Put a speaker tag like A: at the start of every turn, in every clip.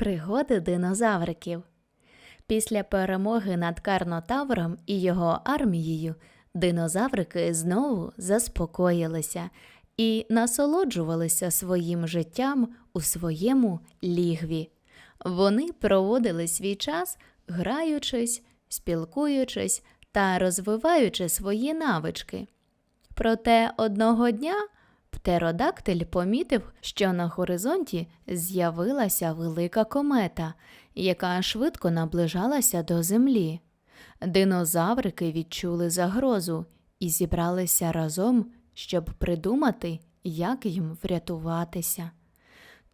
A: Пригоди динозавриків. Після перемоги над Карнотавром і його армією динозаврики знову заспокоїлися і насолоджувалися своїм життям у своєму лігві. Вони проводили свій час, граючись, спілкуючись та розвиваючи свої навички. Проте одного дня птеродактиль помітив, що на горизонті з'явилася велика комета, яка швидко наближалася до землі. Динозаврики відчули загрозу і зібралися разом, щоб придумати, як їм врятуватися.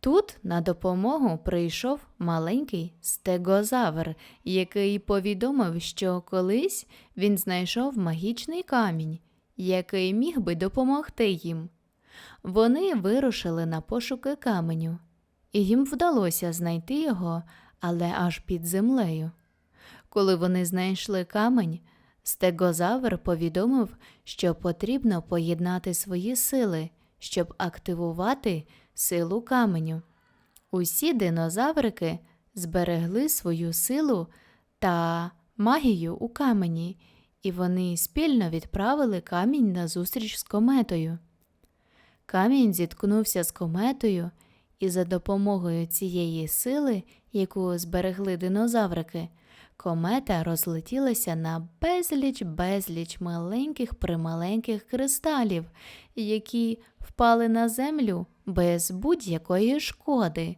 A: Тут на допомогу прийшов маленький стегозавр, який повідомив, що колись він знайшов магічний камінь, який міг би допомогти їм. Вони вирушили на пошуки каменю, і їм вдалося знайти його, але аж під землею. Коли вони знайшли камень, стегозавр повідомив, що потрібно поєднати свої сили, щоб активувати силу каменю. Усі динозаврики зберегли свою силу та магію у камені, і вони спільно відправили камінь на зустріч з кометою. Камінь зіткнувся з кометою, і за допомогою цієї сили, яку зберегли динозаврики, комета розлетілася на безліч безліч маленьких прималеньких кристалів, які впали на землю без будь-якої шкоди.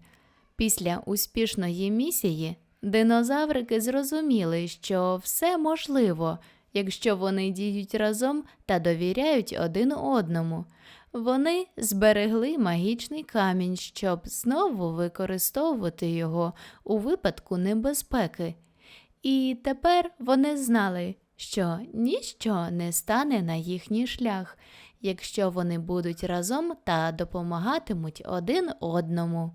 A: Після успішної місії динозаврики зрозуміли, що все можливо, якщо вони діють разом та довіряють один одному. Вони зберегли магічний камінь, щоб знову використовувати його у випадку небезпеки. І тепер вони знали, що ніщо не стане на їхній шлях, якщо вони будуть разом та допомагатимуть один одному.